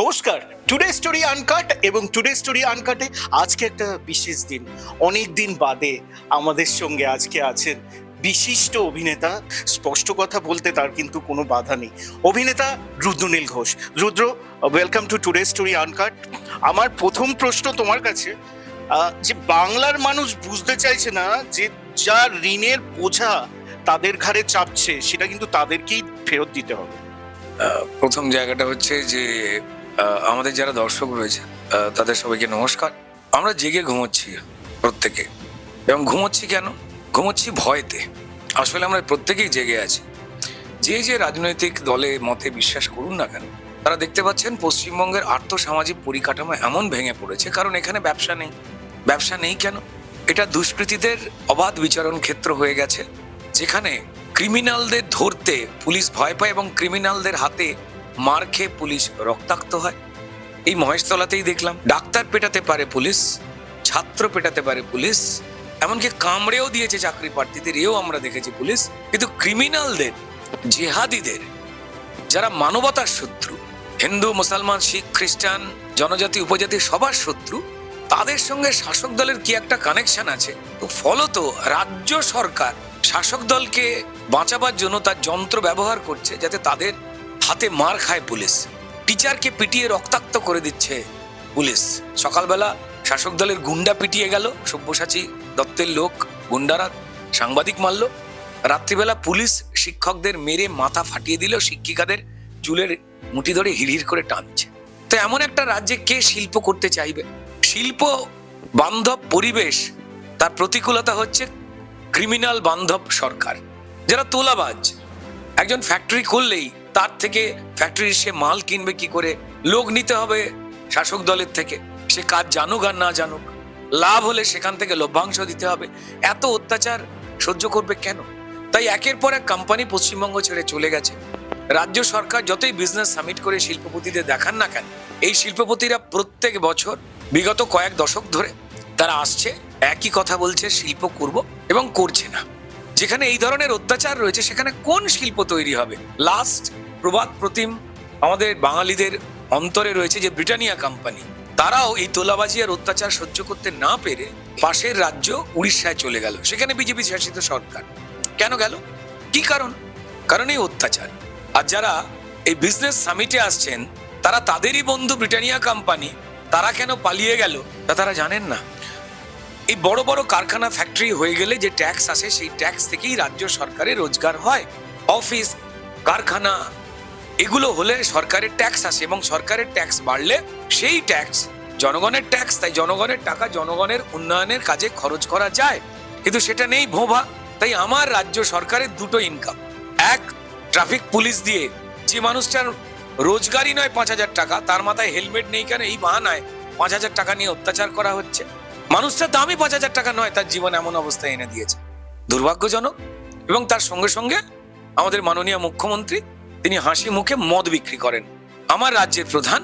নমস্কার। Today story uncut এবং today story আনকাটে আজকে একটা বিশেষ দিন। অনেক দিন বাদে আমাদের সঙ্গে আজকে আছেন বিশিষ্ট অভিনেতা। স্পষ্ট কথা বলতে তার কিন্তু কোনো বাধা নেই। অভিনেতা Rudranil Ghosh. Rudra welcome to today story uncut আমার প্রথম প্রশ্ন তোমার কাছে যে বাংলার মানুষ বুঝতে চাইছে না যে যা ঋণের বোঝা তাদের ঘাড়ে চাপছে, সেটা কিন্তু তাদেরকেই ফেরত দিতে হবে। প্রথম জায়গাটা হচ্ছে যে আমাদের যারা দর্শক রয়েছে তাদের সবাইকে নমস্কার। আমরা জেগে ঘুমোচ্ছি প্রত্যেকে। এবং ঘুমোচ্ছি কেন? ঘুমোচ্ছি ভয়তে। আসলে আমরা প্রত্যেকেই জেগে আছি। যে যে রাজনৈতিক দলে মতে বিশ্বাস করুন না কেন, তারা দেখতে পাচ্ছেন পশ্চিমবঙ্গের আর্থসামাজিক পরিকাঠামো এমন ভেঙে পড়েছে, কারণ এখানে ব্যবসা নেই। ব্যবসা নেই কেন? এটা দুষ্কৃতীদের অবাধ বিচারণ ক্ষেত্র হয়ে গেছে, যেখানে ক্রিমিনালদের ধরতে পুলিশ ভয় পায় এবং ক্রিমিনালদের হাতে মার খেয়ে পুলিশ রক্তাক্ত হয়। এই মহেশতলাতেই দেখলাম, ডাক্তার পেটাতে পারে পুলিশ, ছাত্র পেটাতে পারে পুলিশ, এমনকি কামড়েও দিয়েছে চাকরি প্রার্থীদের, এও আমরা দেখেছি পুলিশ। কিন্তু ক্রিমিনালদের, জেহাদিদের, যারা মানবতার শত্রু, হিন্দু, মুসলমান, শিখ, খ্রিস্টান, জনজাতি, উপজাতি, সবার শত্রু, তাদের সঙ্গে শাসক দলের কি একটা কানেকশন আছে? তো ফলত রাজ্য সরকার শাসক দলকে বাঁচাবার জন্য তার যন্ত্র ব্যবহার করছে যাতে তাদের হাতে মার খায় পুলিশ। টিচারকে পিটিয়ে রক্তাক্ত করে দিচ্ছে পুলিশ। সকালবেলা শাসক দলের গুন্ডা পিটিয়ে গেল। সব্যসাচী দত্তের লোক, গুন্ডারা সাংবাদিক মারল। রাত্রিবেলা পুলিশ শিক্ষকদের মেরে মাথা ফাটিয়ে দিল। শিক্ষিকাদের চুলের মুঠি ধরে হিড়হিড় করে টানছে। তো এমন একটা রাজ্যে কে শিল্প করতে চাইবে? শিল্প, বান্ধব, পরিবেশ, তার প্রতিকূলতা হচ্ছে ক্রিমিনাল বান্ধব সরকার, যারা তোলাবাজ। একজন ফ্যাক্টরি করলেই তার থেকে ফ্যাক্টরির সে মাল কিনবে কি করে? লোক নিতে হবে শাসক দলের থেকে। সে কাজ জানুক আর না জানুক, লাভ হলে সেখান থেকে লভ্যাংশ দিতে হবে। এত অত্যাচার সহ্য করবে কেন? তাই একের পর এক কোম্পানি পশ্চিমবঙ্গ ছেড়ে চলে গেছে। রাজ্য সরকার যতই বিজনেস সামিট করে শিল্পপতিদের দেখান না কেন, এই শিল্পপতিরা প্রত্যেক বছর বিগত কয়েক দশক ধরে তারা আসছে, একই কথা বলছে, শিল্প করব এবং করছে না। যেখানে এই ধরনের অত্যাচার রয়েছে, সেখানে কোন শিল্প তৈরি হবে? লাস্ট প্রবাদ প্রতিম, আমাদের বাঙালিদের অন্তরে রয়েছে যে ব্রিটানিয়া কোম্পানি। তারাও এই তোলাবাজি আর অত্যাচার সহ্য করতে না পেরে পাশের রাজ্য উড়িষ্যায় চলে গেল। সেখানে বিজেপি শাসিত সরকার। কেন গেল? কি কারণ? কারণ এই অত্যাচার। আর যারা এই বিজনেস সামিটে আসছেন, তারা তাদেরই বন্ধু ব্রিটানিয়া কোম্পানি। তারা কেন পালিয়ে গেল তা তারা জানেন না। এই বড় বড় কারখানা ফ্যাক্টরি হয়ে গেলে যে ট্যাক্স আসে, সেই ট্যাক্স থেকেই রাজ্য সরকারের রোজগার হয়। অফিস কারখানা, এগুলো হলে সরকারের ট্যাক্স আসে এবং সরকারের ট্যাক্স বাড়লে সেই ট্যাক্স জনগণের ট্যাক্স তাই জনগণের টাকা জনগণের উন্নয়নের কাজে খরচ করা যায়। কিন্তু সেটা নেই ভোভা, তাই আমার রাজ্য সরকারের দুটো ইনকাম এক ট্রাফিক পুলিশ দিয়ে। যে মানুষটার রোজগারই নয় পাঁচ হাজার টাকা, তার মাথায় হেলমেট নেই কেন? এই বাহানায় পাঁচ হাজার টাকা নিয়ে অত্যাচার করা হচ্ছে। মানুষটার দামই পাঁচ হাজার টাকা নয়, তার জীবন এমন অবস্থায় এনে দিয়েছে। দুর্ভাগ্যজনক এবং তার সঙ্গে সঙ্গে আমাদের মাননীয় মুখ্যমন্ত্রী, তিনি হাসি মুখে মদ বিক্রি করেন। আমার রাজ্যের প্রধান,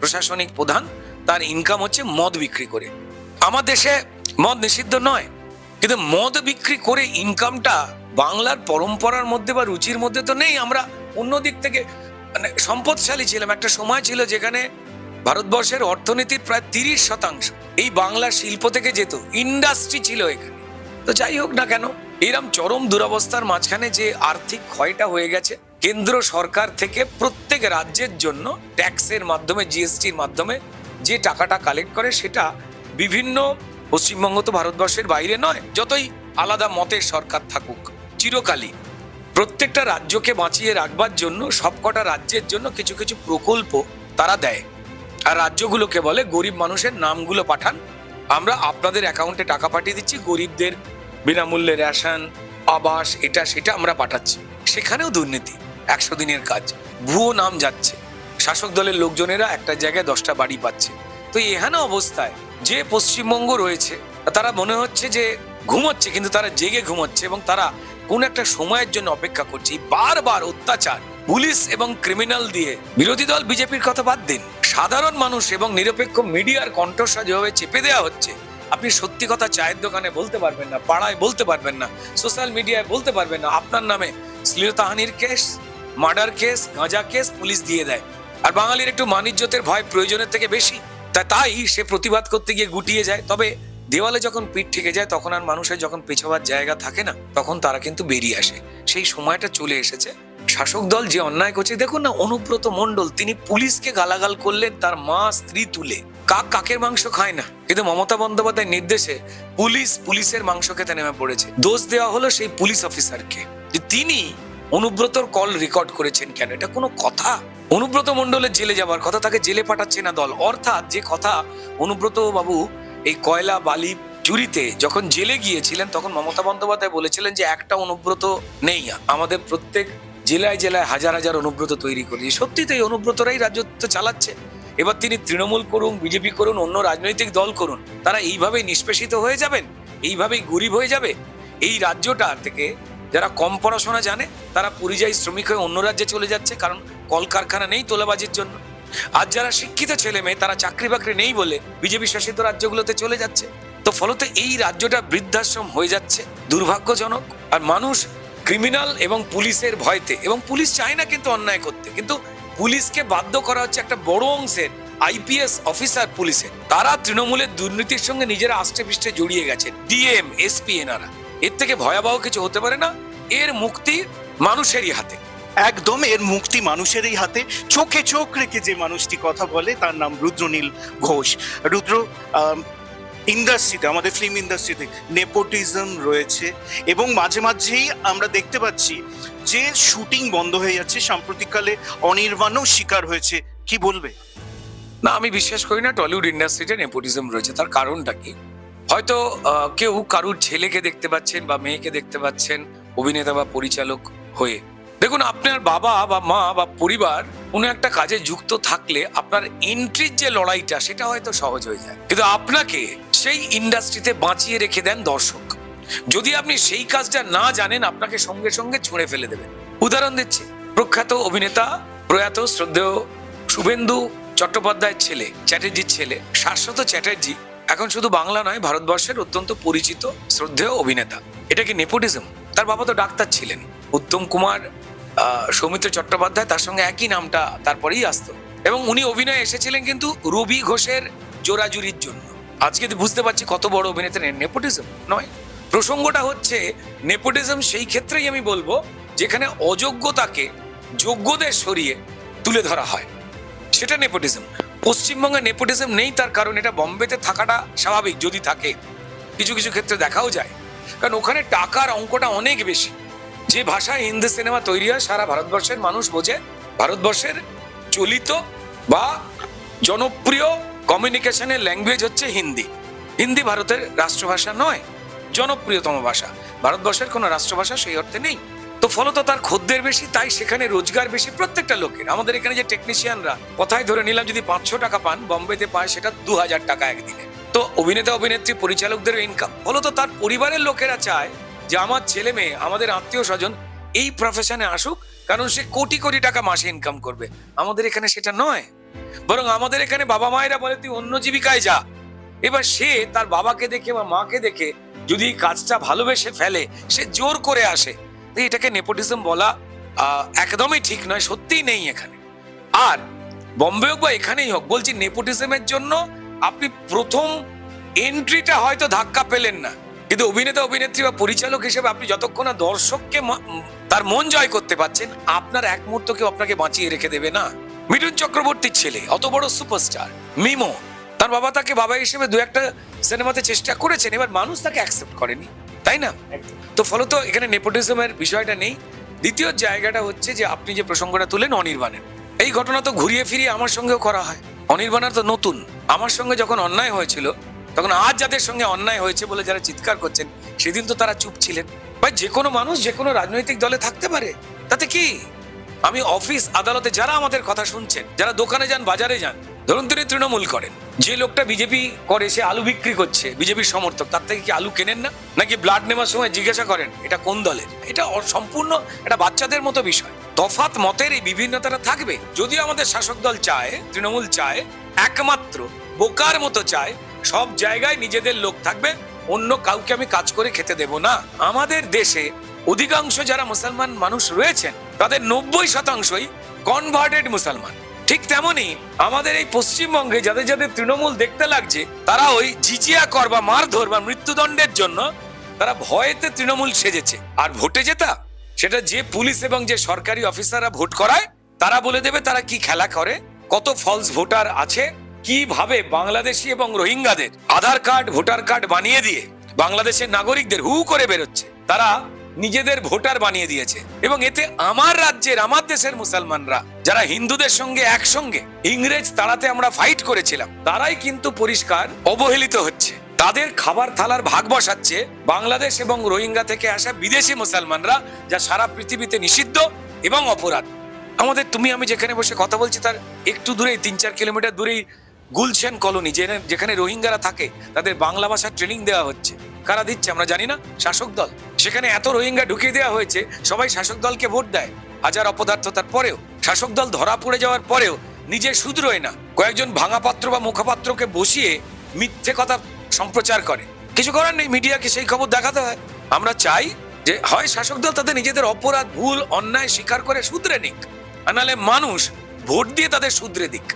প্রশাসনিক প্রধান, তার ইনকাম হচ্ছে মদ বিক্রি করে। আমার দেশে মদ নিষিদ্ধ নয়, কিন্তু মদ বিক্রি করে ইনকামটা বাংলার পরম্পরার মধ্যে বা রুচির মধ্যে তো নেই। আমরা অন্য দিক থেকে মানে সম্পদশালী ছিলাম। একটা সময় ছিল যেখানে ভারতবর্ষের অর্থনীতির প্রায় তিরিশ শতাংশ এই বাংলা শিল্প থেকে যেত। ইন্ডাস্ট্রি ছিল এখানে। তো যাই হোক না কেন, এরম চরম দুরবস্থার মাঝখানে যে আর্থিক ক্ষয়টা হয়ে গেছে, কেন্দ্র সরকার থেকে প্রত্যেক রাজ্যের জন্য ট্যাক্সের মাধ্যমে, জিএসটির মাধ্যমে যে টাকাটা কালেক্ট করে সেটা বিভিন্ন পশ্চিমবঙ্গ তো ভারতবর্ষের বাইরে নয়, যতই আলাদা মতের সরকার থাকুক, চিরকালই। প্রত্যেকটা রাজ্যকে বাঁচিয়ে রাখবার জন্য সবকটা রাজ্যের জন্য কিছু কিছু প্রকল্প তারা দেয়। আর রাজ্যগুলোকে বলে গরিব মানুষের নামগুলো পাঠান। আমরা আপনাদের অ্যাকাউন্টে টাকা পাঠিয়ে দিচ্ছি, গরিবদের বিনামূল্যে রেশন, আবাস, এটা সেটা আমরা পাঠাচ্ছি। সেখানেও দুর্নীতি, একশো দিনের কাজ, ভুয়ো নাম যাচ্ছে। শাসক দলের লোকজনেরা একটা জায়গায় দশটা বাড়ি পাচ্ছে। তো এহেন অবস্থায় যে পশ্চিমবঙ্গ রয়েছে, তারা মনে হচ্ছে যে ঘুমোচ্ছে, কিন্তু তারা জেগে ঘুমোচ্ছে এবং তারা কোন একটা সময়ের জন্য অপেক্ষা করছে। বারবার অত্যাচার, পুলিশ এবং ক্রিমিনাল দিয়ে বিরোধী দল, বিজেপির কথা বাদ দিন। সাধারণ মানুষ এবং নিরপেক্ষ মিডিয়ার কণ্ঠস্বর যেভাবে চেপে দেওয়া হচ্ছে, আপনি সত্যি কথা চায়ের দোকানে বলতে পারবেন না, পাড়ায় বলতে পারবেন না, সোশ্যাল মিডিয়ায় বলতে পারবেন না, আপনার নামে শ্লীলতাহানির কেস, মার্ডার কেস, গাঁজা কেস পুলিশ দিয়ে দেয়। আর বাঙালির একটু মানিজ্যতের ভয় প্রয়োজনের থেকে বেশি, তা তাই সে প্রতিবাদ করতে গিয়ে গুটিয়ে যায়। তবে দেওয়ালে যখন পিঠ ঠেকে যায়, তখন আর মানুষের যখন পেছাবার জায়গা থাকে না, তখন তারা কিন্তু বেরিয়ে আসে। সেই সময়টা চলে এসেছে। শাসক দল যে অন্যায় করছে, দেখুন না, অনুব্রত মণ্ডল, তিনি পুলিশকে গালাগাল করলেন, তার মা, স্ত্রী তুলে। কাক কাকের মাংস খায় না, কিন্তু মমতা বন্দ্যোপাধ্যায়ের নির্দেশে পুলিশ পুলিশের মাংস খেতে নেমে পড়েছে। দোষ দেওয়া হলো সেই পুলিশ অফিসারকে, যে তিনি অনুব্রতর কল রেকর্ড করেছেন কেন? এটা কোনো কথা? অনুব্রত মণ্ডলের জেলে যাবার কথা, তাকে জেলে পাঠাচ্ছে না দল। অর্থাৎ যে কথা অনুব্রত বাবু এই কয়লা বালি চুরিতে যখন জেলে গিয়েছিলেন, তখন মমতা বন্দ্যোপাধ্যায় বলেছিলেন যে, একটা অনুব্রত নেই। আমাদের প্রত্যেক জেলায় জেলায় হাজার হাজার অনুব্রত তৈরি করেছি সত্যি তো এই অনুব্রতরাই রাজত্ব চালাচ্ছে। এবার তিনি তৃণমূল করুন, বিজেপি করুন, অন্য রাজনৈতিক দল করুন, তারা এইভাবেই নিষ্পেষিত হয়ে যাবেন? এইভাবেই গরিব হয়ে যাবে? এই রাজ্যটা থেকে যারা কম পড়াশোনা জানে, তারা পরিযায়ী শ্রমিক হয়ে অন্য রাজ্যে চলে যাচ্ছে, কারণ কলকারখানা নেই তোলাবাজির জন্য। আর যারা শিক্ষিত ছেলে মেয়ে, তারা চাকরি বাকরি নেই বলে বিজেপি শাসিত রাজ্যগুলোতে চলে যাচ্ছে। তো ফলত এই রাজ্যটা বৃদ্ধাশ্রম হয়ে যাচ্ছে, দুর্ভাগ্যজনক। আর মানুষ ক্রিমিনাল এবং পুলিশের ভয়তে। এবং পুলিশ চায় না কিন্তু অন্যায় করতে। কিন্তু পুলিশকে বাধ্য করা হচ্ছে একটা বড় অংশের আইপিএস অফিসার পুলিশের। তারা তৃণমূলের দুর্নীতির সঙ্গে নিজেরা আষ্টে পৃষ্ঠে জড়িয়ে গেছেন। ডিএম, এসপি এনারা এর থেকে ভয়াবহ কিছু হতে পারে না। এর মুক্তি মানুষেরই হাতে। একদম, এর মুক্তি মানুষেরই হাতে। চোখে চোখ রেখে যে মানুষটি কথা বলে, তার নাম রুদ্রনীল ঘোষ। রুদ্র ইন্ডাস্ট্রিতে আমাদের ফিল্ম ইন্ডাস্ট্রিতে নেপোটিজম রয়েছে এবং মাঝে মাঝেই আমরা দেখতে পাচ্ছি যে শুটিং বন্ধ হয়ে যাচ্ছে। সাম্প্রতিককালে অনির্বাণও শিকার হয়েছে। কি বলবে? না, আমি বিশ্বাস করি না টলিউড ইন্ডাস্ট্রিতে নেপোটিজম রয়েছে। তার কারণটা কি? হয়তো কেউ কারুর ছেলেকে দেখতে পাচ্ছেন বা মেয়েকে দেখতে পাচ্ছেন, অভিনেতা বা পরিচালক হয়ে। দেখুন, আপনার বাবা বা মা বা পরিবার কোনো একটা কাজে যুক্ত থাকলে আপনার এন্ট্রির যে লড়াইটা, সেটা হয়তো সহজ হয়ে যায়। কিন্তু আপনাকে সেই ইন্ডাস্ট্রিতে বাঁচিয়ে রেখে দেন দর্শক। যদি আপনি সেই কাজটা না জানেন, আপনাকে সঙ্গে সঙ্গে ছুঁড়ে ফেলে দেবেন। উদাহরণ দিচ্ছি, প্রখ্যাত অভিনেতা, প্রয়াত, শ্রদ্ধেয় শুভেন্দু চট্টোপাধ্যায়ের ছেলে, চ্যাটার্জির ছেলে, শাশ্বত চ্যাটার্জি, এখন শুধু বাংলা নয়, ভারতবর্ষের অত্যন্ত পরিচিত, শ্রদ্ধেয় অভিনেতা। এটা কি নেপোটিজম? তার বাবা তো ডাক্তার ছিলেন। উত্তম কুমার সৌমিত্র চট্টোপাধ্যায় তার সঙ্গে একই নামটা তারপরেই আসতো। এবং উনি অভিনয়ে এসেছিলেন কিন্তু রবি ঘোষের জোরাজুরির জন্য। আজকে বুঝতে পারছি কত বড় অভিনেতা নেপোটিজম নয়। প্রসঙ্গটা হচ্ছে, নেপোটিজম সেই ক্ষেত্রেই আমি বলব, যেখানে অযোগ্যতাকে যোগ্যদের সরিয়ে তুলে ধরা হয়। সেটা নেপোটিজম। পশ্চিমবঙ্গে নেপোটিজম নেই তার কারণ এটা বম্বেতে থাকাটা স্বাভাবিক, যদি থাকে। কিছু কিছু ক্ষেত্রে দেখাও যায়। কারণ ওখানে টাকার অঙ্কটা অনেক বেশি। যে ভাষায় হিন্দি সিনেমা তৈরি হয়, সারা ভারতবর্ষের মানুষ বোঝে। ভারতবর্ষের চলিত বা জনপ্রিয় কমিউনিকেশনের ল্যাঙ্গুয়েজ হচ্ছে হিন্দি। হিন্দি ভারতের রাষ্ট্রভাষা নয়, জনপ্রিয়তম ভাষা। ভারতবর্ষের কোনো রাষ্ট্রভাষা সেই অর্থে নেই। তো ফলত তার খদ্দের বেশি, তাই সেখানে রোজগার বেশি প্রত্যেকটা লোকের। আমাদের এখানে যে টেকনিশিয়ানরা কথায় ধরে নিলাম, যদি পাঁচশো টাকা পান, বম্বেতে পায় সেটা দু হাজার টাকা একদিনে। তো অভিনেতা, অভিনেত্রী, পরিচালকদের ইনকাম ফলত তার পরিবারের লোকেরা চায় যে আমার ছেলে মেয়ে, আমাদের আত্মীয় স্বজন এই প্রফেশনে আসুক, কারণ সে কোটি কোটি টাকা মাসে ইনকাম করবে। আমাদের এখানে সেটা নয়। বরং আমাদের এখানে বাবা মায়েরা বলে, তুই অন্য জীবিকায় যা। এবার সে তার বাবাকে দেখে বা মাকে দেখে যদি কাজটা ভালোবেসে ফেলে, সে জোর করে আসে। এটাকে নেপোটিজম বলা একদমই ঠিক নয়, সত্যিই নেই এখানে। আর বম্বে হোক বা এখানেই হোক, বলছি নেপোটিজমের জন্য আপনি প্রথম এন্ট্রিটা হয়তো ধাক্কা পেলেন না। কিন্তু অভিনেতা, অভিনেত্রী বা পরিচালক হিসেবে আপনি যতক্ষণ না দর্শককে তার মন জয় করতে পারছেন, আপনার এক মুহূর্ত কেউ আপনাকে বাঁচিয়ে রেখে দেবে না। মিঠুন চক্রবর্তীর ছেলে অত বড় সুপারস্টার মিমো। তার বাবা তাকে বাবা হিসেবে দু একটা সিনেমাতে চেষ্টা করেছেন এবার মানুষ তাকে অ্যাকসেপ্ট করেনি তাই না? তো ফলত এখানে নেপোটিজমের বিষয়টা নেই। দ্বিতীয় জায়গাটা হচ্ছে যে আপনি যে প্রসঙ্গটা তুলেন অনির্বাণের। এই ঘটনা তো ঘুরিয়ে ফিরিয়ে আমার সঙ্গেও করা হয়। অনির্বাণার তো নতুন। আমার সঙ্গে যখন অন্যায় হয়েছিল তখন আজ যাদের সঙ্গে অন্যায় হয়েছে বলে যারা চিৎকার করছেন সেদিন তো তারা চুপ ছিলেন। ভাই যে কোনো মানুষ যে কোনো রাজনৈতিক দলে থাকতে পারে। তাতে কি? আমি অফিস আদালতে যারা আমাদের কথা শুনছেন, যারা দোকানে যান, বাজারে যান, ধরুন তিনি তৃণমূল করেন, যে লোকটা বিজেপি করে, সে আলু বিক্রি করছে, বিজেপির সমর্থক, তার থেকে কি আলু কেনেন না? নাকি ব্লাড নেওয়ার সময় জিজ্ঞাসা করেন, এটা কোন দলের? এটা সম্পূর্ণ এটা বাচ্চাদের মতো বিষয়। তফাত মতের এই বিভিন্নতাটা থাকবে, যদিও আমাদের শাসক দল চায়, তৃণমূল চায়, একমাত্র, বোকার মতো চায়, সব জায়গায় নিজেদের লোক থাকবে, অন্য কাউকে আমি কাজ করে খেতে দেব না। আমাদের দেশে অধিকাংশ যারা মুসলমান মানুষ রয়েছেন তাদের নব্বই শতাংশই কনভার্টেড মুসলমান। ঠিক তেমনি আমাদের এই পশ্চিমবঙ্গে যাদের যাদের তৃণমূল দেখতে লাগছে, তারা ওই ঝিঝিয়া কর বা মারধর বা মৃত্যুদণ্ডের জন্য তারা ভয়েতে তৃণমূল সেজেছে। আর ভোটে জেতা সেটা যে পুলিশ এবং যে সরকারি অফিসাররা ভোট করায়, তারা বলে দেবে তারা কি খেলা করে, কত ফলস ভোটার আছে, কীভাবে বাংলাদেশি এবং রোহিঙ্গাদের আধার কার্ড, ভোটার কার্ড বানিয়ে দিয়ে বাংলাদেশের নাগরিকদের হু করে বেরোচ্ছে। তারা নিজেদের ভোটার বানিয়ে দিয়েছে। এবং এতে আমার রাজ্যের, আমার দেশের মুসলমানরা, যারা হিন্দুদের সঙ্গে একসঙ্গে ইংরেজ তাড়াতে আমরা ফাইট করেছিলাম, তারাই কিন্তু পরিষ্কার অবহেলিত হচ্ছে। তাদের খাবার থালার ভাগ বসাচ্ছে বাংলাদেশ এবং রোহিঙ্গা থেকে আসা বিদেশি মুসলমানরা, যা সারা পৃথিবীতে নিষিদ্ধ এবং অপরাধ। আমাদের, তুমি, আমি যেখানে বসে কথা বলছি তার একটু দূরেই, তিন চার কিলোমিটার দূরেই গুলশান কলোনি, যেখানে- যেখানে রোহিঙ্গারা থাকে, তাদের বাংলা ভাষার ট্রেনিং দেওয়া হচ্ছে। কারা দিচ্ছে আমরা জানি না, শাসক দল। সেখানে এত রোহিঙ্গা ঢুকিয়ে দেওয়া হয়েছে, সবাই শাসক দলকে ভোট দেয়। হাজার অপদার্থতার পরেও, শাসক দল ধরা পড়ে যাওয়ার পরেও নিজে শুধরোয় না, কয়েকজন ভাঙা পাত্র বা মুখপাত্রকে বসিয়ে মিথ্যে কথা সম্প্রচার করে। কিছু করার নেই, মিডিয়াকে সেই খবর দেখাতে হয়। আমরা চাই যে, হয় শাসক দল তাদের নিজেদের অপরাধ, ভুল, অন্যায় স্বীকার করে শুধরে নিক, আর নাহলে মানুষ ভোট দিয়ে তাদের শুধরে দিক।